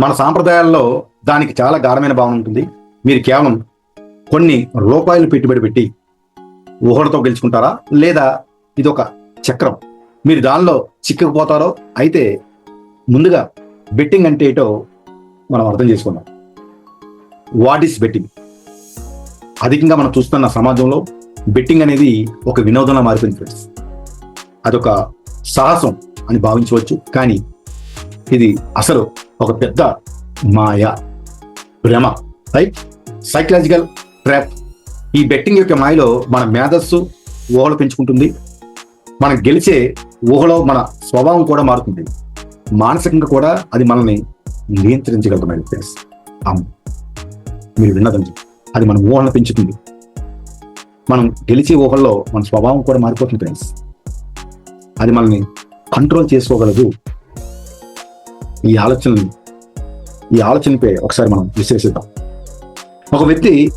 మన సాంప్రదాయాల్లో దానికి చాలా గాఢమైన భావన ఉంటుంది. మీరు కేవలం కొన్ని రూపాయలు పెట్టుబడి పెట్టి ఊహలతో గెలుచుకుంటారా? లేదా ఇది ఒక చక్రం. మీరు దానిలో చిక్కుకుపోతారో? అయితే ముందుగా బెట్టింగ్ అంటే ఏటో మనం అర్థం చేసుకుందాం. What is betting? అధికంగా మనం చూస్తున్న సమాజంలో బెట్టింగ్ అనేది ఒక వినోదంలో మారిపోయింది ఫ్రెండ్స్. అదొక సాహసం అని భావించవచ్చు. కానీ ఇది అసలు ఒక పెద్ద మాయ భ్రమ రైట్ సైకలాజికల్ ట్రాప్ ఈ బెట్టింగ్ యొక్క మాయలో మన మేధస్సు ఊహలు పెంచుకుంటుంది. మనం గెలిచే ఊహలో మన స్వభావం కూడా మారుతుంది. మానసికంగా కూడా అది మనల్ని నియంత్రించగలదు మై ఫ్రెండ్స్ అవును మీరు విన్నదండి. అది మన ఊహలను పెంచుతుంది. మనం గెలిచే ఊహల్లో మన స్వభావం కూడా మారిపోతుంది ఫ్రెండ్స్ అది మనల్ని కంట్రోల్ చేసుకోగలదు. ఈ ఆలోచనని ఈ ఆలోచనపై ఒకసారి మనం విశ్లేషిద్దాం. ఒక వ్యక్తి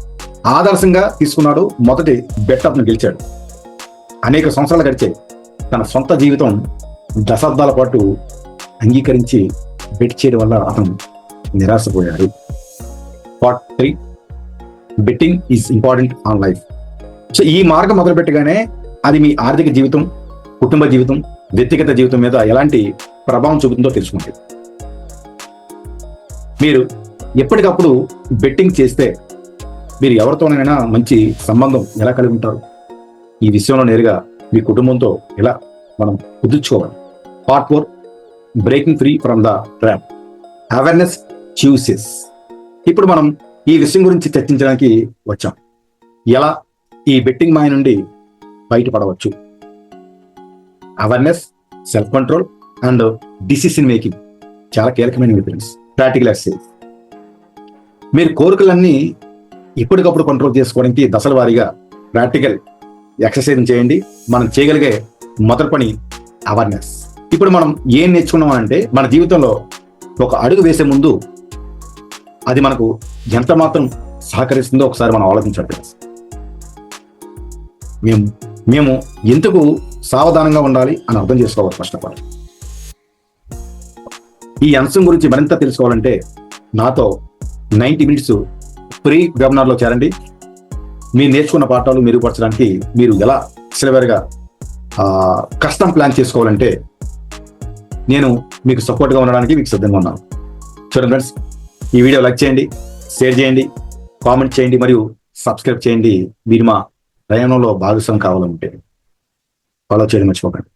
ఆదర్శంగా తీసుకున్నాడు మొదటి బెట్టప్ను గెలిచాడు. అనేక సంవత్సరాలు గడిచాయి తన సొంత జీవితం దశాబ్దాల పాటు అంగీకరించి బెట్ చేయడం వల్ల అతను నిరాశపోయాడు. Part three betting is important on life. So ఈ మార్గం మొదలుపెట్టగానే అది మీ ఆర్థిక జీవితం కుటుంబ జీవితం వ్యక్తిగత జీవితం మీద ఎలాంటి ప్రభావం చూపుతుందో తెలుసుకుంటుంది. మీరు ఎప్పటికప్పుడు బెట్టింగ్ చేస్తే మీరు ఎవరితోనైనా మంచి సంబంధం ఎలా కలిగి ఉంటారు? ఈ విషయంలో నేరుగా మీ కుటుంబంతో ఎలా మనం కుదుర్చుకోవాలి? Part four breaking free from the trap awareness chooses ఇప్పుడు మనం ఈ విషయం గురించి చర్చించడానికి వచ్చాం. ఎలా ఈ బెట్టింగ్ మాయ నుండి బయటపడవచ్చు? Awareness self control and decision making చాలా కీలకమైన ఫ్రెండ్స్ ప్రాక్టికల్ ఎక్సర్సైజ్. మీరు కోరికలన్నీ ఎప్పటికప్పుడు కంట్రోల్ చేసుకోవడానికి దశల వారీగా ప్రాక్టికల్ ఎక్సర్సైజ్ చేయండి. మనం చేయగలిగే మొదటి పని అవేర్నెస్. ఇప్పుడు మనం ఏం నేర్చుకున్నాం అంటే మన జీవితంలో ఒక అడుగు వేసే ముందు అది మనకు ఎంత మాత్రం సహకరిస్తుందో ఒకసారి మనం ఆలోచించాలి మేము మేము ఎందుకు సావధానంగా ఉండాలి అని అర్థం చేసుకోవాలి ఫస్ట్ ఆఫ్ ఆల్. ఈ అంశం గురించి మరింత తెలుసుకోవాలంటే నాతో నైంటీ మినిట్స్ ఫ్రీ వెబినార్లో చేరండి. మీరు నేర్చుకున్న పాఠాలు మెరుగుపరచడానికి మీరు ఎలా సిలవర్గా కష్టం ప్లాన్ చేసుకోవాలంటే నేను మీకు సపోర్ట్గా ఉండడానికి మీకు సిద్ధంగా ఉన్నాను. చూడండి ఫ్రెండ్స్ ఈ వీడియో లైక్ చేయండి షేర్ చేయండి కామెంట్ చేయండి మరియు సబ్స్క్రైబ్ చేయండి. మీరు మా ప్రయాణంలో భాగస్వామి కావాలంటే ఫాలో చేయడం మర్చిపోకండి.